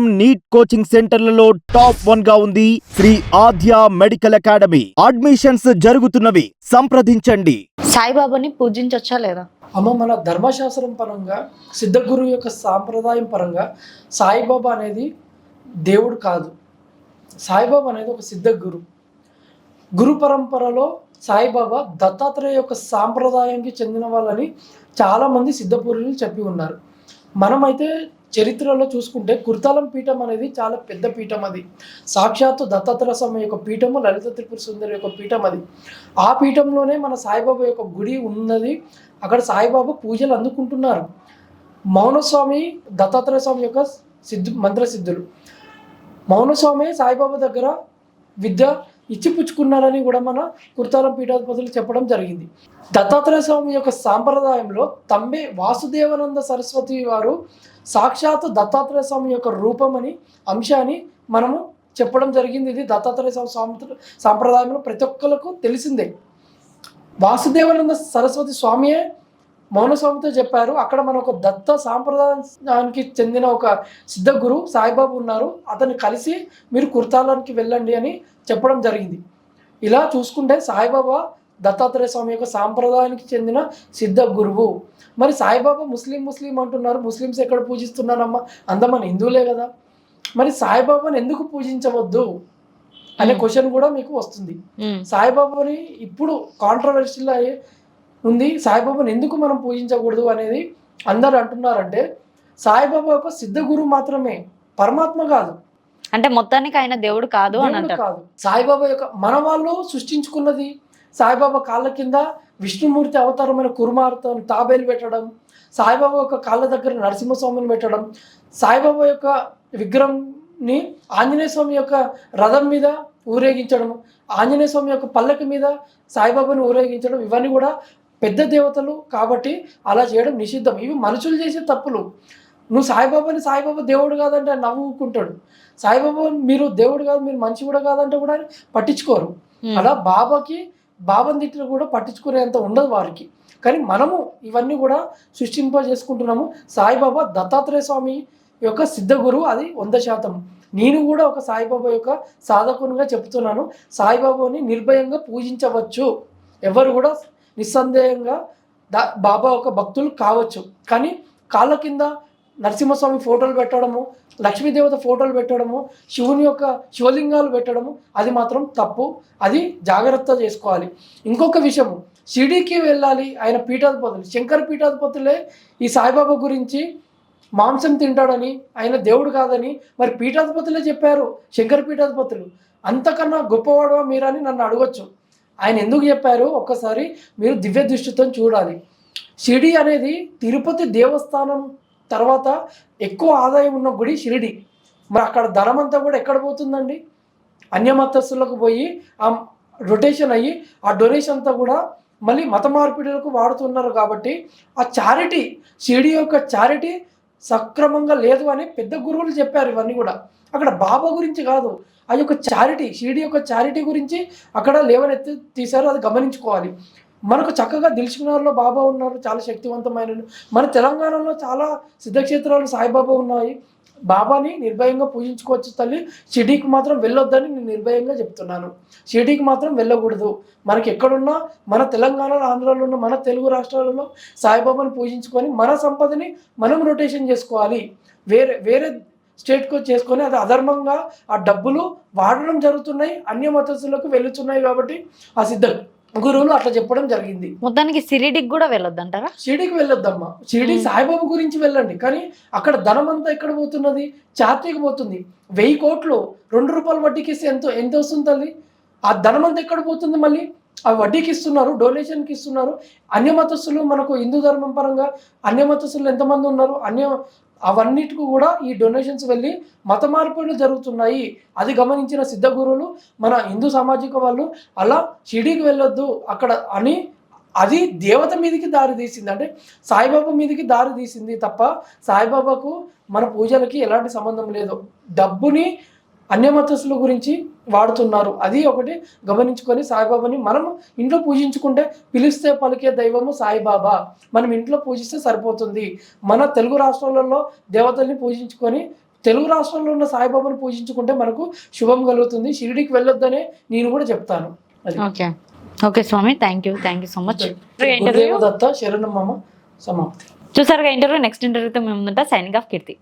Neat coaching సెంటర్లలో top వన్గా ఉంది Shri Adya medical academy. Admissions జరుగుతున్నవి. సంప్రదించండి. సాయిబాబాని పూజించవచ్చా లేదా? అమ్మ మన ధర్మశాస్త్రం పరంగా సిద్ధగురు యొక్క సాంప్రదాయం పరంగా సాయిబాబా అనేది దేవుడు కాదు. సాయిబాబా అనేది ఒక సిద్ధ గురు గురు పరంపరలో సాయిబాబా దత్తాత్రేయ యొక్క సాంప్రదాయానికి చెందిన వాళ్ళని చాలామంది సిద్ధపురులు చెప్పి ఉన్నారు. మనమైతే చరిత్రలో చూసుకుంటే కుర్తాలం పీఠం అనేది చాలా పెద్ద పీఠం అది. సాక్షాత్తు దత్తాత్రేయ స్వామి యొక్క పీఠము లలిత త్రిపుర సుందరి యొక్క పీఠం అది. ఆ పీఠంలోనే మన సాయిబాబా యొక్క గుడి ఉన్నది. అక్కడ సాయిబాబా పూజలు అందుకుంటున్నారు. మౌనస్వామి దత్తాత్రేయ స్వామి యొక్క సిద్ధు మంత్రసిద్ధులు. మౌనస్వామి సాయిబాబా దగ్గర విద్య ఇచ్చిపుచ్చుకున్నారని కూడా మన కుర్తాలం పీఠాధిపతులు చెప్పడం జరిగింది. దత్తాత్రేయ స్వామి యొక్క సాంప్రదాయంలో తంబే వాసుదేవానంద సరస్వతి వారు సాక్షాత్ దత్తాత్రేయ స్వామి యొక్క రూపమని అంశాన్ని మనము చెప్పడం జరిగింది. ఇది దత్తాత్రేయ స్వామి సాంప్ర- సాంప్రదాయంలో ప్రతి ఒక్కరికి తెలిసిందే. వాసుదేవానంద సరస్వతి స్వామియే మౌనస్వామితో చెప్పారు. అక్కడ మన ఒక దత్త సాంప్రదాయానికి చెందిన ఒక సిద్ధ గురు సాయిబాబు ఉన్నారు. అతన్ని కలిసి మీరు కుర్తాలానికి వెళ్ళండి అని చెప్పడం జరిగింది. ఇలా చూసుకుంటే సాయిబాబా దత్తాత్రేయ స్వామి యొక్క సాంప్రదాయానికి చెందిన సిద్ధ గురువు. మరి సాయిబాబా ముస్లిం ముస్లిం అంటున్నారు. ముస్లిమ్స్ ఎక్కడ పూజిస్తున్నారమ్మా? అందమని హిందువులే కదా. మరి సాయిబాబాని ఎందుకు పూజించవద్దు అనే. క్వశ్చన్ కూడా మీకు వస్తుంది. సాయిబాబాని ఇప్పుడు కాంట్రవర్షియల్ అయ్యే ఉంది. సాయిబాబాని ఎందుకు మనం పూజించకూడదు అనేది అందరు అంటున్నారంటే సాయిబాబా ఒక సిద్ధ గురువు మాత్రమే పరమాత్మ కాదు. అంటే మొత్తానికి ఆయన దేవుడు కాదు అని అంటారు. కాదు. సాయిబాబా యొక్క మన వాళ్ళు సృష్టించుకున్నది సాయిబాబా కాళ్ళ కింద విష్ణుమూర్తి అవతారమైన కురుమార్తో తాబేలు పెట్టడం సాయిబాబా యొక్క కాళ్ళ దగ్గర నరసింహస్వామిని పెట్టడం సాయిబాబా యొక్క విగ్రహంని ఆంజనేయ స్వామి యొక్క రథం మీద ఊరేగించడం ఆంజనేయ స్వామి యొక్క పల్లకి మీద సాయిబాబాని ఊరేగించడం ఇవన్నీ కూడా పెద్ద దేవతలు కాబట్టి అలా చేయడం నిషిద్ధం. ఇవి మనుషులు చేసే తప్పులు. నువ్వు సాయిబాబాని సాయిబాబా దేవుడు కాదంటే ఆయన నవ్వుకుంటాడు. సాయిబాబా మీరు దేవుడు కాదు మీరు మనిషి కూడా కాదంటే కూడా పట్టించుకోరు. అలా బాబాకి బాబాని తిట్లు కూడా పట్టించుకునేంత ఉండదు వారికి. కానీ మనము ఇవన్నీ కూడా సృష్టింప చేసుకుంటున్నాము సాయిబాబా దత్తాత్రేయ స్వామి యొక్క సిద్ధ గురువు అది వంద శాతం. నేను కూడా ఒక సాయిబాబా యొక్క సాధకునిగా చెప్తున్నాను. సాయిబాబాని నిర్భయంగా పూజించవచ్చు. ఎవరు కూడా నిస్సందేహంగా దా బాబా ఒక భక్తులు కావచ్చు. కానీ కాళ్ళ కింద నరసింహస్వామి ఫోటోలు పెట్టడము లక్ష్మీదేవత ఫోటోలు పెట్టడము శివుని యొక్క శివలింగాలు పెట్టడము అది మాత్రం తప్పు. అది జాగ్రత్త చేసుకోవాలి. ఇంకొక విషయము షిరిడీకి వెళ్ళాలి ఆయన పీఠాధిపతులు. శంకర పీఠాధిపతులే ఈ సాయిబాబా గురించి మాంసం తింటాడని ఆయన దేవుడు కాదని మరి పీఠాధిపతులే చెప్పారు. శంకర పీఠాధిపతులు అంతకన్నా గొప్పవాడవా మీరని నన్ను అడగొచ్చు. ఆయన ఎందుకు చెప్పారు? ఒక్కసారి మీరు దివ్య దృష్టితో చూడాలి. షిరిడి అనేది తిరుపతి దేవస్థానం తర్వాత ఎక్కువ ఆదాయం ఉన్న గుడి షిరిడి. మరి అక్కడ ధనం అంతా కూడా ఎక్కడ పోతుందండి? అన్యమతస్థులకు పోయి ఆ రొటేషన్ అయ్యి ఆ డొనేషన్ అంతా కూడా మళ్ళీ మత మార్పిడులకు వాడుతున్నారు కాబట్టి ఆ చారిటీ షిరిడి యొక్క చారిటీ సక్రమంగా లేదు అని పెద్ద గురువులు చెప్పారు ఇవన్నీ కూడా. అక్కడ బాబా గురించి కాదు. ఆ యొక్క చారిటీ షిరిడి యొక్క చారిటీ గురించి అక్కడ లేవనెత్తి తీశారు అది గమనించుకోవాలి. మనకు చక్కగా దిల్సుకున్నారులో బాబా ఉన్నారు చాలా శక్తివంతమైన మన తెలంగాణలో చాలా సిద్ధక్షేత్రాలు సాయిబాబా ఉన్నాయి. బాబాని నిర్భయంగా పూజించుకోవచ్చు తల్లి. షిడీకి మాత్రం వెళ్ళొద్దని నేను నిర్భయంగా చెప్తున్నాను. షిరిడీకి మాత్రం వెళ్ళకూడదు. మనకి ఎక్కడున్నా మన తెలంగాణలో ఆంధ్రాలో ఉన్న మన తెలుగు రాష్ట్రాలలో సాయిబాబాని పూజించుకొని మన సంపదని మనం రొటేషన్ చేసుకోవాలి. వేరే వేరే స్టేట్కి చేసుకొని అది అధర్మంగా ఆ డబ్బులు వాడడం జరుగుతున్నాయి. అన్య మతస్థులకు వెళుతున్నాయి కాబట్టి ఆ సిద్ధ. గురువులు అట్లా చెప్పడం జరిగింది. మొత్తానికి సిరిడికి కూడా వెళ్ళొద్దంటారా? షిరిడీకి వెళ్ళొద్దమ్మా. షిరిడి. సాయిబాబా గురించి వెళ్ళండి. కానీ అక్కడ ధనం అంతా ఎక్కడ పోతున్నది? చార్టీకి పోతుంది. వెయ్యి కోట్లు రెండు రూపాయల వడ్డీకి ఇస్తే ఎంత ఎంత వస్తుంది తల్లి? ఆ ధనం అంతా ఎక్కడ పోతుంది మళ్ళీ? ఆ వడ్డీకి ఇస్తున్నారు డొనేషన్కి ఇస్తున్నారు అన్యమతస్తులు మనకు హిందూ ధర్మం పరంగా అన్యమతస్తులు ఎంతమంది ఉన్నారు? అన్య అవన్నిటికి కూడా ఈ డొనేషన్స్ వెళ్ళి మత మార్పులు జరుగుతున్నాయి. అది గమనించిన సిద్ధ గురువులు మన హిందూ సామాజిక వాళ్ళు అలా షిరిడీకి వెళ్ళొద్దు అక్కడ అని అది దేవత మీదకి దారి తీసింది. అంటే సాయిబాబా మీదకి దారి తీసింది తప్ప సాయిబాబాకు మన పూజలకి ఎలాంటి సంబంధం లేదు. డబ్బుని అన్యమతస్తుల గురించి వాడుతున్నారు. అది ఒకటి గమనించుకొని సాయిబాబాని మనం ఇంట్లో పూజించుకుంటే పిలిస్తే పలికే దైవము సాయిబాబా. మనం ఇంట్లో పూజిస్తే సరిపోతుంది. మన తెలుగు రాష్ట్రాలలో దేవతల్ని పూజించుకొని తెలుగు రాష్ట్రంలో ఉన్న సాయిబాబాను పూజించుకుంటే మనకు శుభం కలుగుతుంది. షిరిడికి వెళ్ళొద్దనే నేను కూడా చెప్తాను. Okay. Okay Swamy thank you thank you so much దత్త శరణం మమ సమాప్తి. చూసారుగా ఇంటర్వ్యూ నెక్స్ట్ ఇంటర్వ్యూతో మేము ముందుంటా సైనింగ్ ఆఫ్ కీర్తి